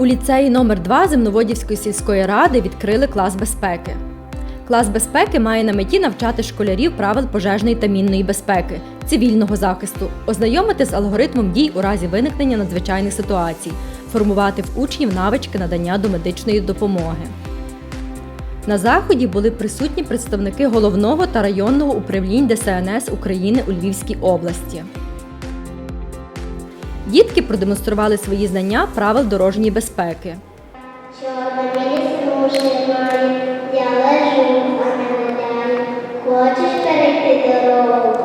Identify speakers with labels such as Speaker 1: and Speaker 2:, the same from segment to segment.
Speaker 1: У ліцеї номер 2 Земноводівської сільської ради відкрили клас безпеки. Клас безпеки має на меті навчати школярів правил пожежної та мінної безпеки, цивільного захисту, ознайомити з алгоритмом дій у разі виникнення надзвичайних ситуацій, формувати в учнів навички надання домедичної допомоги. На заході були присутні представники головного та районного управлінь ДСНС України у Львівській області. Дітки продемонстрували свої знання правил дорожньої безпеки.
Speaker 2: Чорна я лежу, а не. Хочеш перейти дорогу,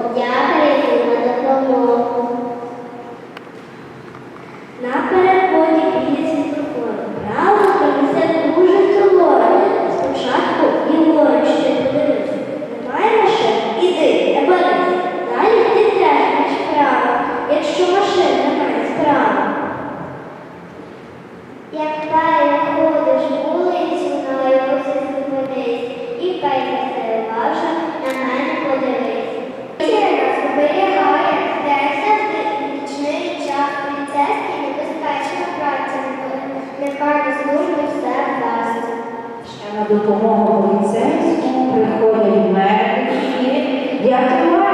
Speaker 2: допомогу
Speaker 3: поліцейському приходять медики,
Speaker 2: Я
Speaker 4: мають.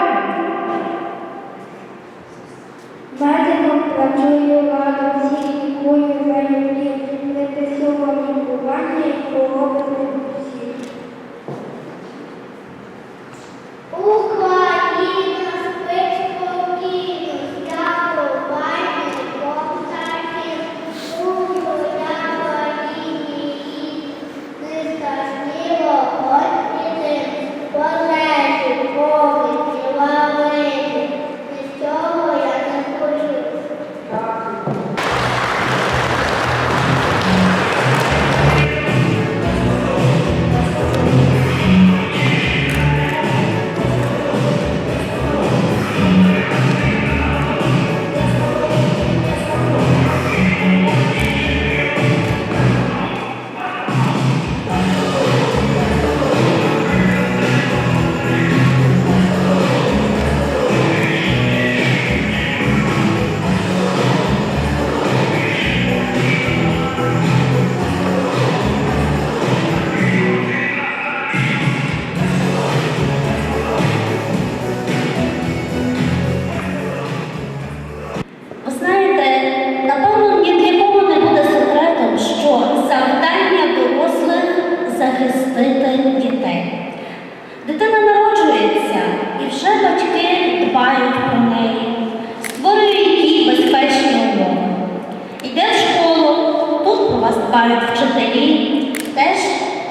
Speaker 4: Дбають вчителі, теж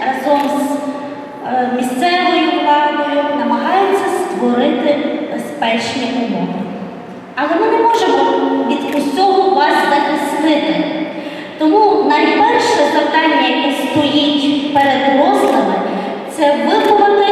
Speaker 4: разом з е, місцевою владою намагаються створити безпечні умови. Але ми не можемо від усього вас захистити. Тому найперше завдання, яке стоїть перед дорослими, це виховати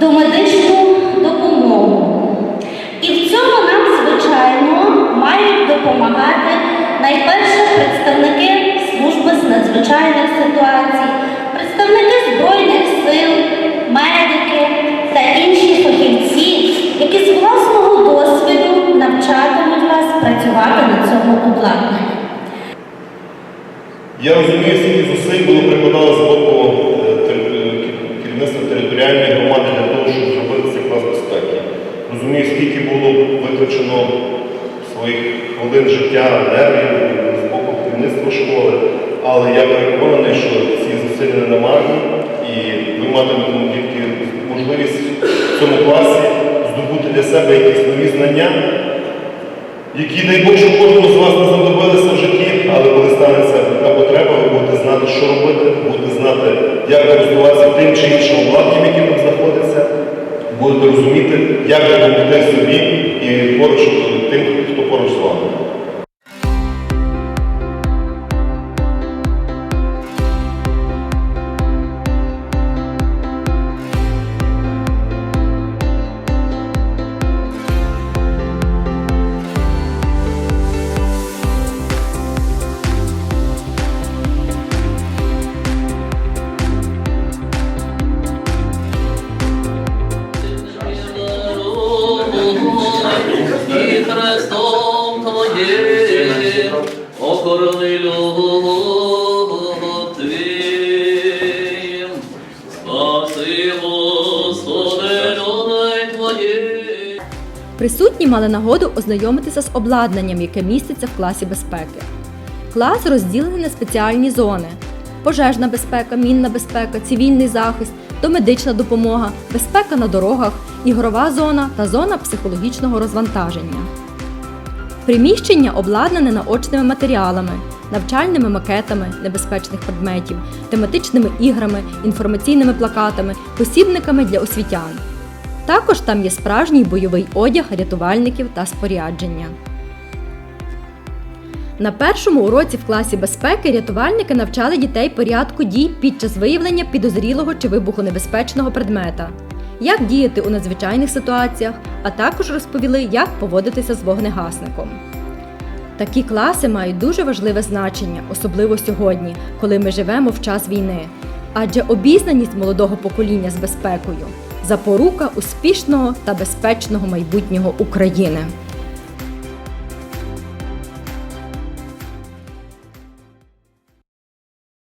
Speaker 4: домедичну допомогу. І в цьому нам, звичайно, мають допомагати найперше представники служби з надзвичайних ситуацій, представники Збройних сил, медики та інші фахівці, які з власного досвіду навчатимуть вас працювати на цьому обладнанні.
Speaker 5: Я розумію, скільки зусиль було прикладало з боку скільки було витрачено своїх хвилин життя, нервів з боку керівництва школи. Але я переконаний, що ці зусилля не намарні, і ви матимете тільки можливість в цьому класі здобути для себе якісь нові знання, які, щоб кожному з вас не знадобилися в житті, але коли станеться така потреба, ви будете знати, що робити, будете знати, як користуватися тим чи іншим обладнанням, тут знаходиться, будете розуміти, як допомогти собі і поруч тим, хто поруч з вами.
Speaker 1: Присутні мали нагоду ознайомитися з обладнанням, яке міститься в класі безпеки. Клас розділений на спеціальні зони: пожежна безпека, мінна безпека, цивільний захист, домедична допомога, безпека на дорогах, ігрова зона та зона психологічного розвантаження. Приміщення обладнане наочними матеріалами, навчальними макетами небезпечних предметів, тематичними іграми, інформаційними плакатами, посібниками для освітян. Також там є справжній бойовий одяг рятувальників та спорядження. На першому уроці в класі безпеки рятувальники навчали дітей порядку дій під час виявлення підозрілого чи вибухонебезпечного предмета, як діяти у надзвичайних ситуаціях, а також розповіли, як поводитися з вогнегасником. Такі класи мають дуже важливе значення, особливо сьогодні, коли ми живемо в час війни. Адже обізнаність молодого покоління з безпекою запорука успішного та безпечного майбутнього України.